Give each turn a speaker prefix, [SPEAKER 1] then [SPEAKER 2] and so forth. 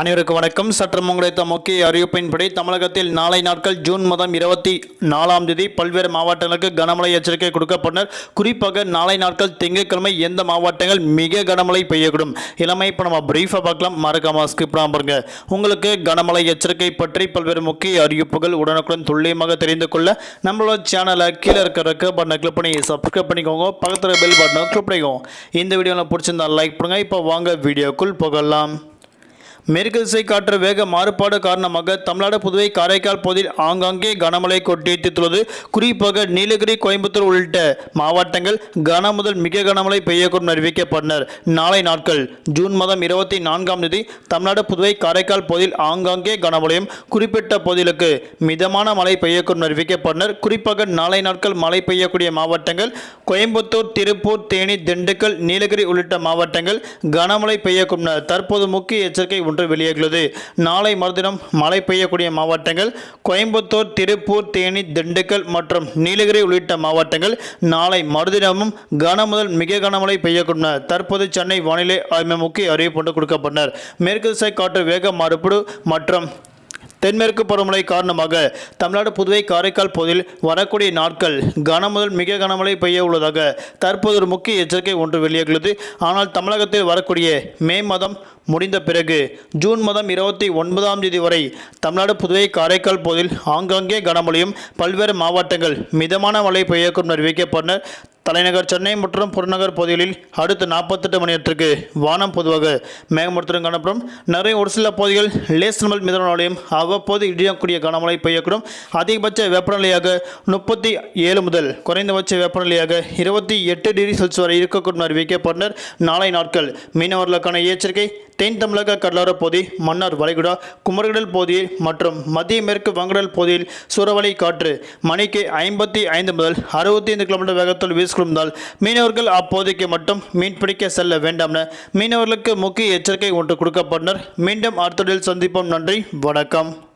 [SPEAKER 1] அனைவருக்கும் வணக்கம். சற்று கிடைத்த முக்கிய அறிவிப்பின்படி தமிழகத்தில் நாளை நாட்கள் ஜூன் மாதம் இருபத்தி நாலாம் தேதி பல்வேறு மாவட்டங்களுக்கு கனமழை எச்சரிக்கை கொடுக்கப்பட்டனர். குறிப்பாக நாளை நாட்கள் திங்கட்கிழமை எந்த மாவட்டங்கள் மிக கனமழை பெய்யக்கூடும்? இளமை இப்போ நம்ம பிரீஃபாக பார்க்கலாம். மறக்காம ஸ்கிப் பாருங்க. உங்களுக்கு கனமழை எச்சரிக்கை பற்றி பல்வேறு முக்கிய அறிவிப்புகள் உடனுக்குடன் துல்லியமாக தெரிந்து கொள்ள நம்மளோட சேனலை கீழே இருக்கிற ரெக்க பட்டனை கிளிக் பண்ணி சப்ஸ்கிரைப் பண்ணிக்கோங்க. பக்கத்தில் பெல் பட்டனை கிளிக் பண்ணிக்கோங்க. இந்த வீடியோவில் பிடிச்சிருந்தா லைக் பண்ணுங்க. இப்போ வாங்க வீடியோக்குள் போகலாம். மேற்கு திசை காற்று வேக மாறுபாடு காரணமாக தமிழ்நாடு புதுவை காரைக்கால் பகுதியில் ஆங்காங்கே கனமழை கொட்டித்துள்ளது குறிப்பாக நீலகிரி கோயம்புத்தூர் உள்ளிட்ட மாவட்டங்கள் கன முதல் மிக கனமழை பெய்யக்கூடும் அறிவிக்கப்பட்டனர். நாளை நாட்கள் ஜூன் மாதம் இருபத்தி நான்காம் தேதி தமிழ்நாடு புதுவை காரைக்கால் பகுதியில் ஆங்காங்கே கனமழையும் குறிப்பிட்ட பகுதிகளுக்கு மிதமான மழை பெய்யக்கூடும் அறிவிக்கப்பட்டனர். குறிப்பாக நாளை நாட்கள் மழை பெய்யக்கூடிய மாவட்டங்கள் கோயம்புத்தூர் திருப்பூர் தேனி திண்டுக்கல் நீலகிரி உள்ளிட்ட மாவட்டங்கள் கனமழை பெய்யக்கூடும் தற்போது முக்கிய எச்சரிக்கை ஒன்று வெளியாகியுள்ளது நாளை மறுதினம் மழை பெய்யக்கூடிய மாவட்டங்கள் கோயம்புத்தூர் திருப்பூர் தேனி திண்டுக்கல் மற்றும் நீலகிரி உள்ளிட்ட மாவட்டங்கள் நாளை மறுதினமும் கன முதல் மிக கனமழை பெய்யக்கூடும். தற்போது சென்னை வானிலை ஆய்வு முக்கிய அறிவிப்பு கொண்டு கொடுக்கப்பட்டனர். மேற்கு திசை காற்று வேக மாறுபாடு மற்றும் தென்மேற்கு பருவமழை காரணமாக தமிழ்நாடு புதுவை காரைக்கால் பகுதியில் வரக்கூடிய நாட்கள் கனமுதல் மிக கனமழை பெய்ய உள்ளதாக தற்போது ஒரு முக்கிய எச்சரிக்கை ஒன்று வெளியாகியுள்ளது. ஆனால் தமிழகத்தில் வரக்கூடிய மே மாதம் முடிந்த பிறகு ஜூன் மாதம் இருபத்தி ஒன்பதாம் தேதி வரை தமிழ்நாடு புதுவை காரைக்கால் பகுதியில் ஆங்காங்கே கனமழையும் பல்வேறு மாவட்டங்கள் மிதமான மழை பெய்யக்கும் அறிவிக்கப்பட்டனர் தலைநகர் சென்னை மற்றும் புறநகர் பகுதிகளில் அடுத்த நாற்பத்தெட்டு மணி நேரத்திற்கு வானம் பொதுவாக மேகமூட்டத்துடன் காணப்படும். நிறைய ஒரு சில பகுதிகள் லேசனமல் மிதமாலையும் அவ்வப்போது இடியக்கூடிய கனமழை பெய்யக்கூடும். அதிகபட்ச வெப்பநிலையாக முப்பத்தி ஏழு முதல் குறைந்தபட்ச வெப்பநிலையாக இருபத்தி எட்டு டிகிரி செல்சியஸ் வரை இருக்கக்கூடும் அறிவிக்கப்பட்டனர். நாளை நாட்கள் மீனவர்களுக்கான எச்சரிக்கை தென் தமிழக கடலோர பகுதி மன்னார் வளைகுடா குமரகடல் பகுதியில் மற்றும் மத்திய மேற்கு வங்கடல் பகுதியில் சூறாவளி காற்று மணிக்கு ஐம்பத்தி ஐந்து முதல் அறுபத்தி ஐந்து கிலோமீட்டர் வேகத்தில் வீசிக்கொண்டால் மீனவர்கள் அப்போதைக்கு மட்டும் மீன்பிடிக்க செல்ல வேண்டாம் என மீனவர்களுக்கு முக்கிய எச்சரிக்கை ஒன்று கொடுக்கப்பட்டனர். மீண்டும் அடுத்த சந்திப்போம். நன்றி. வணக்கம்.